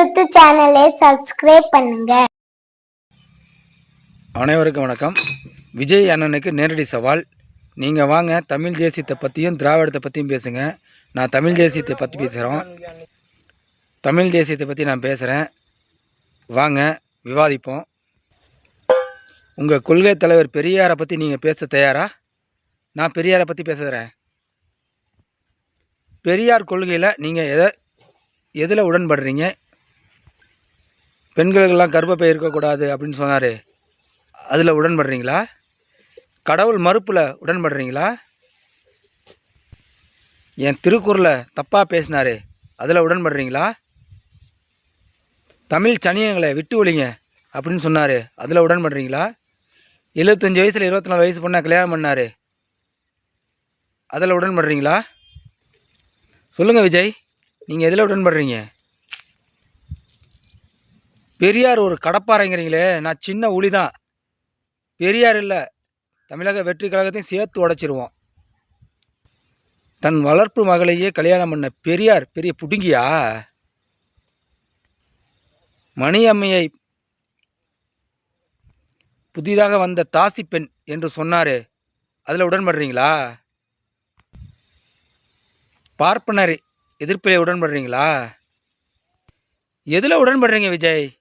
எழுத்து சேனலை சப்ஸ்கிரைப் பண்ணுங்க. அனைவருக்கும் வணக்கம். விஜய் அண்ணனுக்கு நேரடி சவால். நீங்கள் வாங்க தமிழ் தேசியத்தை பற்றியும் திராவிடத்தை பற்றியும் பேசுங்க. நான் தமிழ் தேசியத்தை பற்றி பேசுகிறோம் தமிழ் தேசியத்தை பற்றி நான் பேசுகிறேன் வாங்க விவாதிப்போம். உங்கள் கொள்கை தலைவர் பெரியாரை பற்றி நீங்கள் பேச தயாரா? நான் பெரியாரை பற்றி பேசுகிறேன் பெரியார் கொள்கையில் நீங்கள் எதை எதில் உடன்படுறீங்க? பெண்களுக்கெல்லாம் கர்ப்பப்பை இருக்கக்கூடாது அப்படின்னு சொன்னார். அதில் உடன்படுறீங்களா? கடவுள் மறுப்பில் உடன்படுறீங்களா? என் திருக்குறளை தப்பாக பேசினாரு அதில் உடன்படுறீங்களா? தமிழ் சனியங்களை விட்டு ஒழிங்க அப்படின்னு சொன்னார் அதில் உடன்படுறீங்களா? எழுபத்தஞ்சி வயசில் இருபத்தி நாலு வயசு பொண்ணை கல்யாணம் பண்ணார் அதில் உடன்படுறீங்களா? சொல்லுங்கள் விஜய் நீங்கள் எதில் உடன்படுறீங்க? பெரியார் ஒரு கடப்பாறைங்கிறீங்களே நான் சின்ன உளி தான் பெரியார் இல்லை தமிழக வெற்றி கழகத்தையும் சேர்த்து உடைச்சிருவோம். தன் வளர்ப்பு மகளையே கல்யாணம் பண்ண பெரியார் பெரிய புடுங்கியா? மணியம்மையை புதிதாக வந்த தாசி பெண் என்று சொன்னாரே அதில் உடன்படுறீங்களா? பார்ப்பனர் எதிர்ப்பிலே உடன்படுறீங்களா? எதில் உடன்படுறீங்க விஜய்?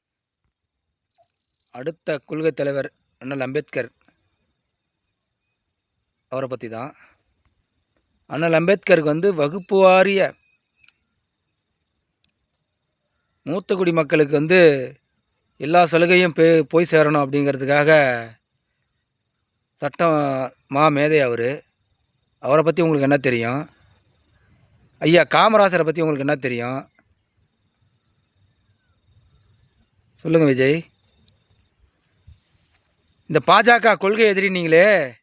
அடுத்த கொள்கை தலைவர் அண்ணல் அம்பேத்கர் அவரை பற்றி தான் அண்ணல் அம்பேத்கருக்கு வந்து வகுப்பு வாரிய மூத்த குடி மக்களுக்கு வந்து எல்லா சலுகையும் போய் சேரணும் அப்படிங்கிறதுக்காக சட்டம் மா மேதை அவர். அவரை பற்றி உங்களுக்கு என்ன தெரியும்? ஐயா காமராசரை பற்றி உங்களுக்கு என்ன தெரியும்? சொல்லுங்கள் விஜய். இந்த பாஜக கொள்கை எதிரி நீங்களே.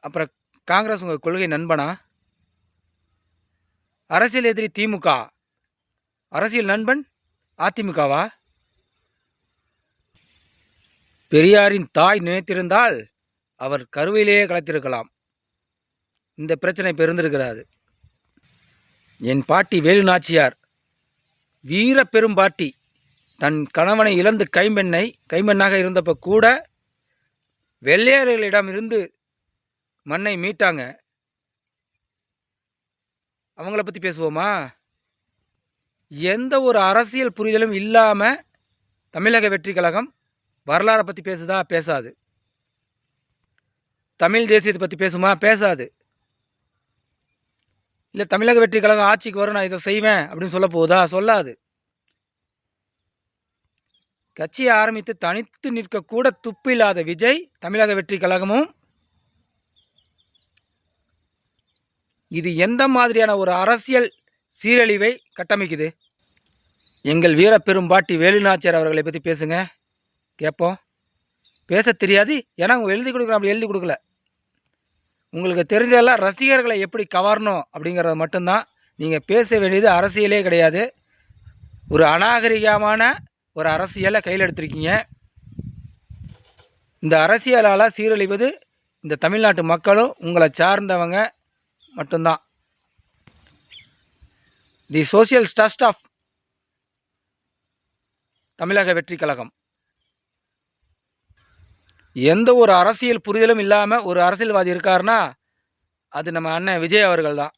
அப்புறம் காங்கிரஸ் உங்கள் கொள்கை நண்பனா? அரசியல் எதிரி திமுக. அரசியல் நண்பன் அதிமுகவா? பெரியாரின் தாய் நினைத்திருந்தால் அவர் கருவிலேயே கலைத்திருக்கலாம். இந்த பிரச்சனை பெருந்திருக்கிறாது. என் பாட்டி வேலு நாச்சியார். வீர பெரும் பாட்டி. தன் கணவனை இழந்து கைம்பெண்ணை கைம்பெண்ணாக இருந்தப்போ கூட வெள்ளையர்களிடம் இருந்து மண்ணை மீட்டாங்க. அவங்கள பற்றி பேசுவோமா? எந்த ஒரு அரசியல் புரிதலும் இல்லாமல் தமிழக வெற்றி கழகம் வரலாறை பற்றி பேசுதா? பேசாது. தமிழ் தேசியத்தை பற்றி பேசுமா? பேசாது. இல்லை தமிழக வெற்றி கழகம் ஆட்சிக்கு வரும் நான் இதை செய்வேன் அப்படின்னு சொல்ல போகுதா சொல்லாது. கட்சியை ஆரம்பித்து தனித்து நிற்கக்கூட துப்பில்லாத விஜய் தமிழக வெற்றி கழகமும். இது எந்த மாதிரியான ஒரு அரசியல் சீரழிவை கட்டமைக்குது? எங்கள் வீர பெரும்பாட்டி வேலுநாச்சியார் அவர்களை பற்றி பேசுங்க. கேட்போம் பேச தெரியாது ஏன்னா அவங்க எழுதி கொடுக்குறோம் அப்படி எழுதி கொடுக்கல. உங்களுக்கு தெரிஞ்சதெல்லாம் ரசிகர்களை எப்படி கவரணும் அப்படிங்கிறத மட்டும்தான். நீங்கள் பேச வேண்டியது அரசியலே கிடையாது. ஒரு அநாகரிகமான ஒரு அரசியலை கையில் எடுத்திருக்கீங்க. இந்த அரசியலால் சீரழிவது இந்த தமிழ்நாட்டு மக்களும் உங்களை சார்ந்தவங்க மட்டும்தான். தி சோசியல் ஸ்டஸ்ட் ஆஃப் தமிழக வெற்றி கழகம். எந்த ஒரு அரசியல் புரிதலும் இல்லாமல் ஒரு அரசியல்வாதி இருக்காருன்னா அது நம்ம அண்ணன் விஜய் அவர்கள் தான்